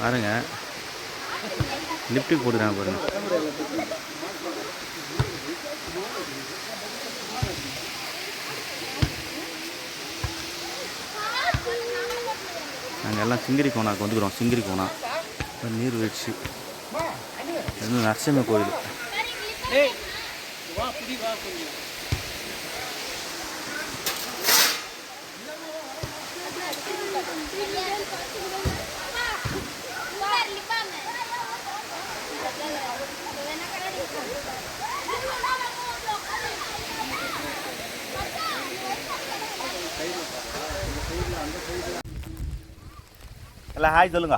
பாருங்க. லிப்டிக் போட்டுருக்காங்க பாருங்க. நாங்கள் எல்லாம் சிங்கிரி கோனாக்கு வந்துக்கிறோம். சிங்கிரி கோனா நீர்வீழ்ச்சி நரசிம்ம கோயில். எல்லாம் ஹாய் சொல்லுங்க.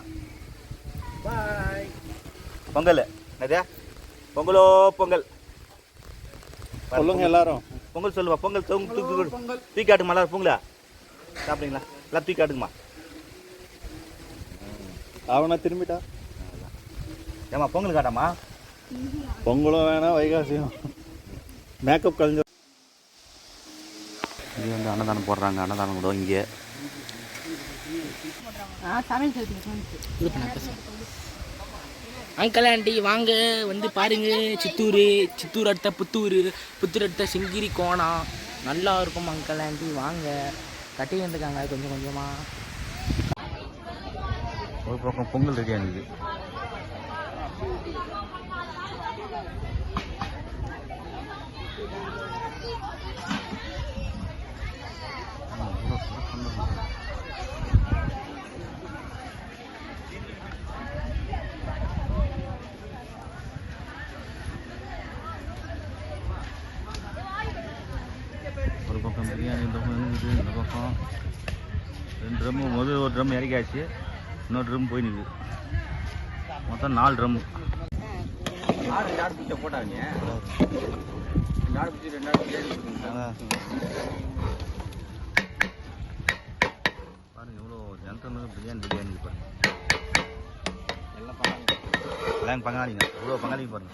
பொங்கல். என்னது? பொங்கலோ பொங்கல். சொல்லுங்க எல்லாரும். பொங்கல் சொல்லுவா பொங்கல் தூக்கு தூக்கு தூக்கி காட்டுமா எல்லாரும் பொங்கலா? சாப்பிடுங்களா எல்லாம் தூக்கி காட்டுங்கம்மா. அவனை திரும்பிட்டா? ஏம்மா பொங்கல் காட்டாமா? பொங்கலும் வேணாம் வைகாசியும் மேக்கப் கலைஞ்ச இங்கே வந்து அன்னதானம் போடுறாங்க. அன்னதானம் கூட இங்கே. அங்கிள் ஆண்டி வாங்க. வந்து பாருங்க. சித்தூர் சித்தூர் அடுத்த புத்தூர். புத்தூர் அடுத்த சிங்கிரி கோணம் நல்லா இருக்கும் அங்கிள் ஆண்டி. வாங்க. கட்டி வந்துருக்காங்க. கொஞ்சம் கொஞ்சமாக ஒரு பக்கம் பொங்கல் ரெடியாக இருந்தது பிரியாணி இந்த பக்கம் இந்த பக்கம். ரெண்டு ட்ரம்மு முதல் ஒரு ட்ரம் இறக்கியாச்சு. இன்னொரு ட்ரம் போய் நிற்குது மொத்தம் நாலு ட்ரம்மு போட்டாங்க? பாருங்க எவ்வளோ ஜனத்தனுக்கு பிரியாணி பிரியாணி பாருங்க. எல்லாம் பங்காளிங்க. இவ்வளோ பங்காளிங்க பாருங்க.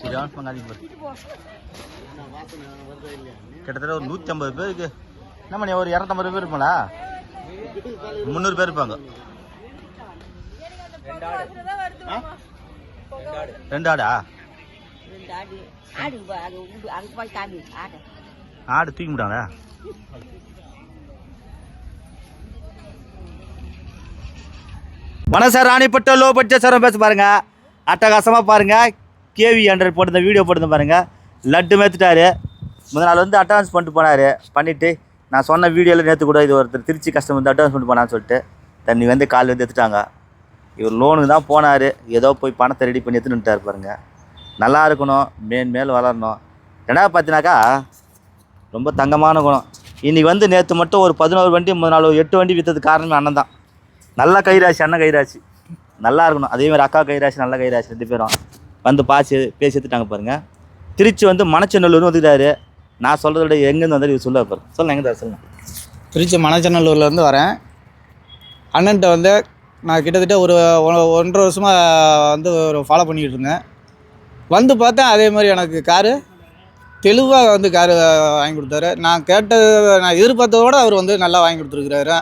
சரியான பங்காளிங்க பாருங்க. கிட்டத்தட்ட ஒரு நூற்றி ஐம்பது பேருக்கு. என்ன பண்ணி ஒரு இரநூத்தம்பது பேர் இருப்பாங்களா முந்நூறு பேர் இருப்பாங்க. ரெண்டு ஆடா? ஆடு தூக்கி விட்டாங்களா? வணக்கம் sir Ranipettai low budget sir பேச பாருங்க. அட்டகாசமாக பாருங்க. கேவி ஹண்ட்ரட் போட்டு வீடியோ போட்டு பாருங்க. லட்டு மேத்துட்டாரு. முதல் நாள் வந்து அட்வான்ஸ் பண்ணிட்டு போனார். பண்ணிவிட்டு நான் சொன்ன வீடியோவில் நேற்று கூட இது ஒருத்தர் திருச்சி கஸ்டமர் வந்து அட்வான்ஸ் பண்ணிட்டு போனான்னு சொல்லிட்டு தண்ணி வந்து கால் வந்து எடுத்துட்டாங்க. இவர் லோனுக்கு தான் போனார். ஏதோ போய் பணத்தை ரெடி பண்ணி எடுத்துன்னு பாருங்கள் பாருங்க. நல்லா இருக்கணும். மேன் மேல் வளரணும். ரெண்டாவது பார்த்தினாக்கா ரொம்ப தங்கமான குணம். இன்றைக்கி வந்து நேற்று மட்டும் ஒரு பதினோரு வண்டி முதல் நாள் எட்டு வண்டி விற்றதுக்கு காரணமே அண்ணன் தான். நல்லா கைராசி அண்ணன் கைராசி. நல்லா இருக்கணும். அதே மாதிரி அக்கா கைராசி நல்ல கைராசி ரெண்டு பேரும். வந்து பாசி பேசி எடுத்துட்டாங்க பாருங்கள் திருச்சி வந்து மணச்சநல்லூர்னு வந்துக்கிறாரு நான் சொல்கிறத விட எங்கேருந்து வந்தார் இவர் சொல்ல பாரு சொல்லுங்க எங்கே தான் சொல்லுங்க. திருச்சி மணச்சநல்லூர்லேருந்து வரேன். அண்ணன்ட்ட வந்து நான் கிட்டத்தட்ட ஒரு ஒ- ஒன்றரை வருஷமாக வந்து ஒரு ஃபாலோ பண்ணிக்கிட்டு இருந்தேன். வந்து பார்த்தேன் அதே மாதிரி எனக்கு காரு. தெளிவாக வந்து காரு வாங்கி கொடுத்தாரு. நான் கேட்டது நான் எதிர்பார்த்தத விட அவர் வந்து நல்லா வாங்கி கொடுத்துருக்குறாரு.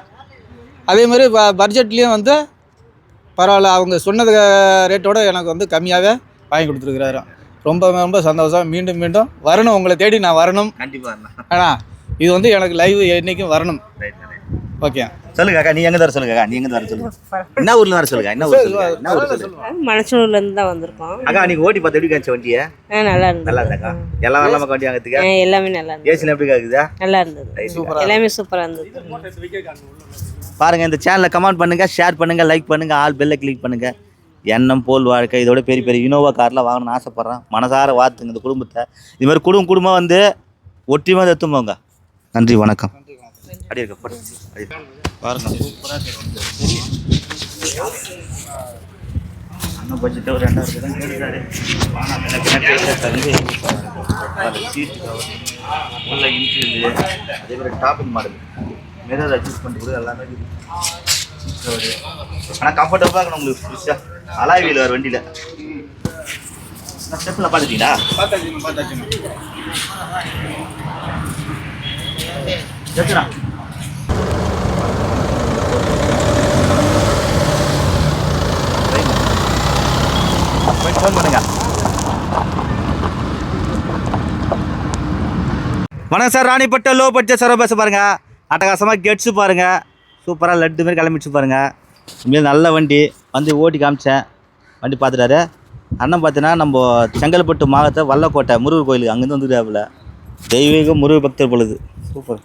அதே மாதிரி ப பட்ஜெட்லேயும் வந்து பரவாயில்ல அவங்க சொன்னது ரேட்டோட எனக்கு வந்து கம்மியாகவே வாங்கி கொடுத்துருக்குறாரு. ரொம்ப ரொம்ப சந்தோஷம். மீண்டும் மீண்டும் வரணும். உங்களை தேடி நான் வரணும். கண்டிப்பாக ஆனால் இது வந்து எனக்கு லைவ் என்றைக்கும் வரணும். ஓகே சொல்லுங்க அக்கா நீ எங்கே தர சொல்லுங்க அக்கா நீ எங்கே தர சொல்லுங்க? என்ன ஊர்ல வர சொல்லுங்க என்ன ஊர் சொல்லுங்க? என்ன ஊர் சொல்லுங்க? மணச்சனூர்ல இருந்து தான் வந்திருக்கோம். அக்கா நீங்க ஓட்டி பார்த்து எப்படி காய்ச்ச வண்டியை? நல்லா இருந்தது. நல்லா இருந்தாக்கா? எல்லாம் வெள்ளமா வண்டி வாங்கிறதுக்கா? ஆ, எல்லாமே நல்லா இருந்தது. ஏசியில் எப்படி கேக்குதா? நல்லா இருந்தது. எல்லாமே சூப்பரா இருந்தது. பாருங்க இந்த சேனலை கமெண்ட் பண்ணுங்க ஷேர் பண்ணுங்க லைக் பண்ணுங்க ஆல் பெல்லை கிளிக் பண்ணுங்க. எண்ணம் போல் வாழ்க்கை இதோட பெரிய பெரிய இனோவா கார்லாம் வாங்கணும்னு ஆசைப்பட்றேன். மனசார வாத்துங்க இந்த குடும்பத்தை. இது மாதிரி குடும்பம் குடும்பம் வந்து ஒற்றுமையாக எடுத்து நன்றி வணக்கம். அடி இருக்க போடு. அடி இருக்க. பாருங்க. சூப்பராக அண்ணன் பட்ஜெட் ஒரு ரெண்டாயிரம் தான் கேட்டுக்காரு ஆனால் எனக்கு சீட்டு கவர் உள்ள இன்டீரியர் அதே மாதிரி டாப்பிங் மாடல் மிரர் அட்ஜஸ்ட் பண்ணி கூட எல்லாமே இருக்குது ஆனால் கம்ஃபர்டபுளாக இருக்கணும் உங்களுக்கு ஃப்ரெஷ்ஷாக அலாய் வீல் வேறு வண்டியில். ஸ்டெப்பில் பார்த்துட்டீங்களா? பார்த்தாச்சுண்ணா ஃபோன் பண்ணுங்க. வணக்கம் சார் ராணிப்பட்ட லோ பட்ஜெட் சரோ பேச பாருங்கள் அட்டகாசமாக கெட்ஸு பாருங்கள் சூப்பராக லட்டு மாரி கிளம்பிச்சு பாருங்க. உண்மையிலே நல்ல வண்டி வந்து ஓட்டி காமிச்சேன். வண்டி பார்த்துட்டாரு. அண்ணன் பார்த்தீங்கன்னா நம்ம செங்கல்பட்டு மாவட்ட வல்லக்கோட்டை முருகர் கோயிலுக்கு அங்கேருந்து வந்துட்டாப்புல தெய்வீக முருக பக்தர் பொழுது. சூப்பர்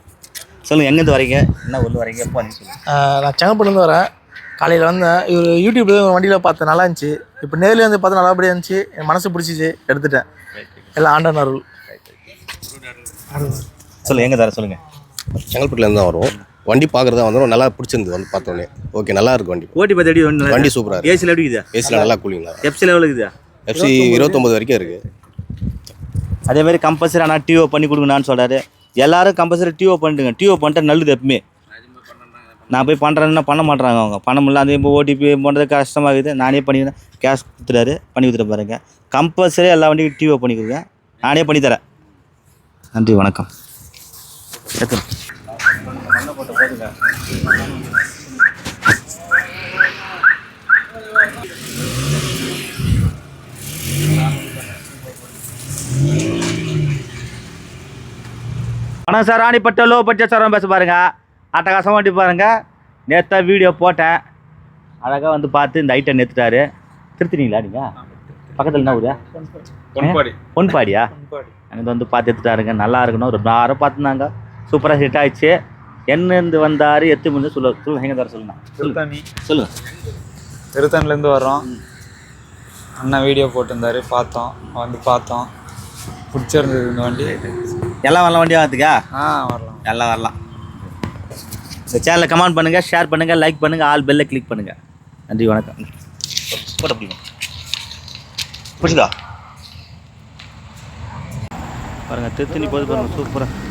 சொல்லுங்கள் எங்கேருந்து வரீங்க? என்ன ஊர்ல வரீங்க? எப்போ நான் செங்கப்பட்டுலேருந்து வரேன். காலையில் வந்தேன். இவர் யூடியூப்ல ஒரு வண்டியில் பார்த்தேன் நல்லா இருந்துச்சு. இப்போ நேர்லேயே வந்து பார்த்தா நல்லபடியாக இருந்துச்சு. என் மனசு பிடிச்சிச்சு. எடுத்துட்டேன். எல்லாம் ஆண்டன் அருள். சொல்லுங்கள் எங்கே தர சொல்லுங்கள் செங்கல்பட்டுலேருந்து தான் வரும் வண்டி பார்க்குறதா வந்தோம். நல்லா பிடிச்சிருந்தது வந்து பார்த்தோன்னே. ஓகே நல்லா இருக்கு வண்டி. ஓட்டி பார்த்து எப்படி வண்டி வண்டி சூப்பராக இருக்கு. ஏசியில் எப்படி இருக்குதா? ஏசியில் நல்லா கூலிங்களா எஃப்சி லெவலில் இருக்குதா? எஃப்சி இருபத்தொம்பது வரைக்கும் இருக்குது அதே மாதிரி கம்பல்சரி ஆனால் டிஓ பண்ணி கொடுங்கண்ணான்னு சொல்கிறாரு எல்லாரும் கம்பல்சரி டிஓ பண்ணிட்டுங்க டிஓ பண்ணிட்டா நல்லது எப்பவுமே. நான் போய் பண்ணுறேன்னா பண்ண மாட்றாங்க அவங்க. பண்ண முடியல அதே இப்போ ஓடிபி பண்ணுறது கஷ்டமாக இருக்குது நானே பண்ணிக்கிறேன் கேஷ் கொடுத்துட்டாரு. பண்ணி கொடுத்துட்டு பாருங்க. கம்பல்சரி எல்லா வண்டிக்கும் டிஓ பண்ணி கொடுங்க. நானே பண்ணி தரேன். நன்றி வணக்கம். எத்தனை வணக்கம் sir Ranipettai low budget sir பேச பாருங்க. அட்டகாசமாக வண்டி பாருங்க. நேற்று வீடியோ போட்டேன். அழகாக வந்து பார்த்து இந்த ஐட்டம் நேற்றுட்டாரு திருத்தினீங்களா நீங்கள் பக்கத்தில் என்ன ஊரா? பொன்பாடி. பொன்பாடியா? அங்கே வந்து பார்த்து எடுத்துட்டாருங்க. நல்லா இருக்கணும். ரொம்ப நேரம் பார்த்துருந்தாங்க. சூப்பராக ஹிட் ஆயிடுச்சு. என்னேருந்து வந்தார் எத்து முடிஞ்சு சொல்ல சொல்லுங்க எங்கே தர சொல்லுங்க. திருத்தணி. சொல்லுங்க. திருத்தணிலேருந்து வர்றோம். அண்ணன் வீடியோ போட்டிருந்தாரு பார்த்தோம் வந்து பார்த்தோம். பிடிச்சிருந்தது இந்த வண்டி. எல்லாம் வரலாம் வண்டி வாங்கிறதுக்கா? ஆ வரலாம். எல்லாம் வரலாம். இந்த சேனலை கமெண்ட் பண்ணுங்கள் ஷேர் பண்ணுங்கள் லைக் பண்ணுங்கள் ஆல் பெல்லை கிளிக் பண்ணுங்கள் நன்றி வணக்கம். போட முடியும்? பிடிச்சதா? பாருங்கள் திருத்தணி போது பாருங்கள் சூப்பராக